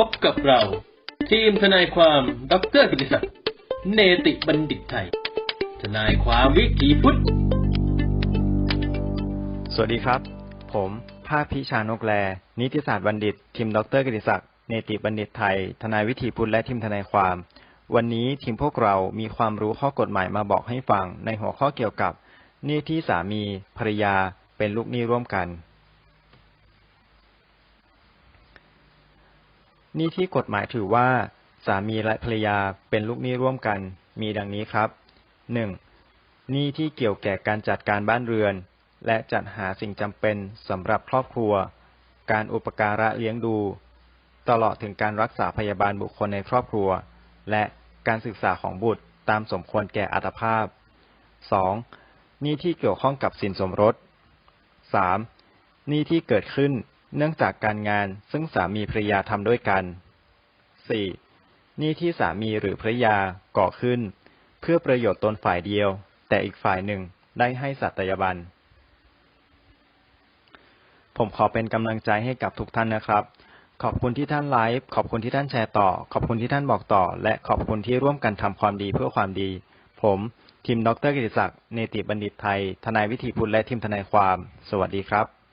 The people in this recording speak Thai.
พบกับเรา ทีมทนายความดรกิติศักดิ์เนติบัณฑิตไทย ทนายความวิถีพุทธ สวัสดีครับ ผมภาคพิชานกแล นิติศาสตร์บัณฑิต ทีมดรกฤติศักดิ์เนติบัณฑิตไทย ทนายวิถีพุทธและทีมทนายความ วันนี้ทีมพวกเรามีความรู้ข้อกฎหมายมาบอกให้ฟังในหัวข้อเกี่ยวกับหนี้ที่สามีภรรยาเป็นลูกหนี้ร่วมกัน หนี้ที่กฎหมายถือว่า สามีและภรรยาเป็นลูกหนี้ร่วมกัน มีดังนี้ครับหนึ่งหนี้ที่เกี่ยวแก่การจัดการบ้านเรือน และจัดหาสิ่งจำเป็นสำหรับครอบครัว การอุปการะเลี้ยงดู ตลอดถึงการรักษาพยาบาลบุคคลในครอบครัว และการศึกษาของบุตรตามสมควรแก่อัตภาพ 2. หนี้ที่เกี่ยวข้องกับสินสมรส 3. หนี้ที่เกิดขึ้น เนื่องจากการงานซึ่งสามีภรรยาทำด้วยกัน 4. หนี้ที่สามีหรือภรรยาก่อขึ้น เพื่อประโยชน์ตนฝ่ายเดียว แต่อีกฝ่ายหนึ่งได้ให้สัตยาบัน ผมขอเป็นกำลังใจให้กับทุกท่านนะครับ ขอบคุณที่ท่านไลฟ์ ขอบคุณที่ท่านแชร์ต่อ ขอบคุณที่ท่านบอกต่อ และขอบคุณที่ร่วมกันทำความดีเพื่อความดี ผมทีมดรกิติศักดิ์ เนติบัณฑิตไทย ทนายวิถีพุทธและทีมทนายความ สวัสดีครับ